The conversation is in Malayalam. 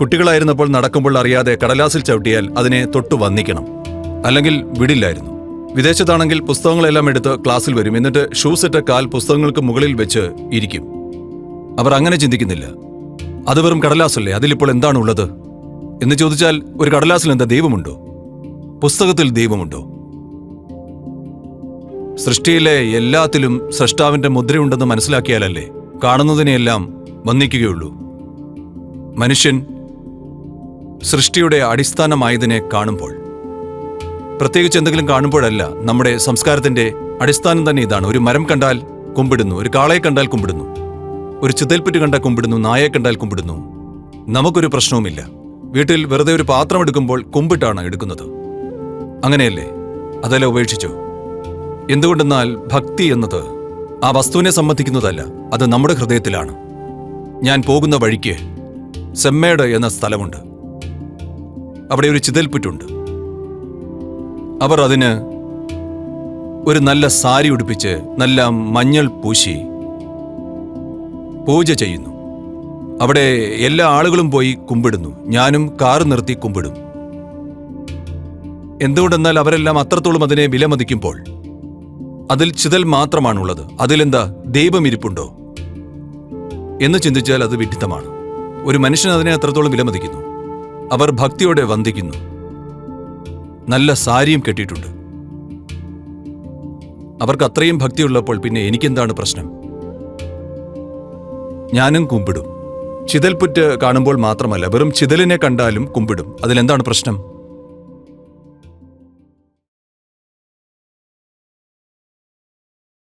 കുട്ടികളായിരുന്നപ്പോൾ നടക്കുമ്പോൾ അറിയാതെ കടലാസിൽ ചവിട്ടിയാൽ അതിനെ തൊട്ടു വന്നിക്കണം അല്ലെങ്കിൽ വിടില്ലായിരുന്നു. വിദേശത്താണെങ്കിൽ പുസ്തകങ്ങളെല്ലാം എടുത്ത് ക്ലാസ്സിൽ വരും. എന്നിട്ട് ഷൂസ് ഇട്ട കാൽ പുസ്തകങ്ങൾക്ക് മുകളിൽ വെച്ച് ഇരിക്കും. അവർ അങ്ങനെ ചിന്തിക്കുന്നില്ല. അത് വെറും കടലാസല്ലേ? അതിലിപ്പോൾ എന്താണ് ഉള്ളത് എന്ന് ചോദിച്ചാൽ ഒരു കടലാസിൽ എന്താ ദൈവമുണ്ടോ? പുസ്തകത്തിൽ ദൈവമുണ്ടോ? സൃഷ്ടിയിലെ എല്ലാത്തിലും സൃഷ്ടാവിന്റെ മുദ്രയുണ്ടെന്ന് മനസ്സിലാക്കിയാലല്ലേ കാണുന്നതിനെയെല്ലാം വന്ദിക്കുകയുള്ളൂ. മനുഷ്യൻ സൃഷ്ടിയുടെ അടിസ്ഥാനമായതിനെ കാണുമ്പോൾ. പ്രത്യേകിച്ച് എന്തെങ്കിലും കാണുമ്പോഴല്ല നമ്മുടെ സംസ്കാരത്തിന്റെ അടിസ്ഥാനം തന്നെ ഇതാണ്. ഒരു മരം കണ്ടാൽ കുമ്പിടുന്നു ഒരു കാളയെ കണ്ടാൽ കുമ്പിടുന്നു ഒരു ചിതൽപ്പുറ്റ് കണ്ടാൽ കുമ്പിടുന്നു നായയെ കണ്ടാൽ കുമ്പിടുന്നു. നമുക്കൊരു പ്രശ്നവുമില്ല. വീട്ടിൽ വെറുതെ ഒരു പാത്രം എടുക്കുമ്പോൾ കുമ്പിട്ടാണ് എടുക്കുന്നത്. അങ്ങനെയല്ലേ? അതല്ല ഉപേക്ഷിച്ചു? എന്തുകൊണ്ടെന്നാൽ ഭക്തി എന്നത് ആ വസ്തുവിനെ സംബന്ധിക്കുന്നതല്ല അത് നമ്മുടെ ഹൃദയത്തിലാണ്. ഞാൻ പോകുന്ന വഴിക്ക് സെമ്മേട് എന്ന സ്ഥലമുണ്ട്. അവിടെ ഒരു ചിതൽപ്പുറ്റുണ്ട് അവർ അതിന് ഒരു നല്ല സാരി ഉടുപ്പിച്ച് നല്ല മഞ്ഞൾ പൂശി പൂജ ചെയ്യുന്നു. അവിടെ എല്ലാ ആളുകളും പോയി കുമ്പിടുന്നു. ഞാനും കാർ നിർത്തി കുമ്പിടും. എന്തുകൊണ്ടെന്നാൽ അവരെല്ലാം അത്രത്തോളം അതിനെ വിലമതിക്കുമ്പോൾ അതിൽ ചിതൽ മാത്രമാണുള്ളത്. അതിലെന്താ ദൈവം ഇരിപ്പുണ്ടോ എന്ന് ചിന്തിച്ചാൽ അത് വിഡിത്തമാണ്. ഒരു മനുഷ്യൻ അതിനെ അത്രത്തോളം വിലമതിക്കുന്നു. അവർ ഭക്തിയോടെ വന്ദിക്കുന്നു. നല്ല സാരിയും കെട്ടിയിട്ടുണ്ട്. അവർക്ക് അത്രയും ഭക്തിയുള്ളപ്പോൾ പിന്നെ എനിക്കെന്താണ് പ്രശ്നം? ഞാനും കുമ്പിടും. ചിതൽപുറ്റ് കാണുമ്പോൾ മാത്രമല്ല വെറും ചിതലിനെ കണ്ടാലും കുമ്പിടും. അതിലെന്താണ് പ്രശ്നം?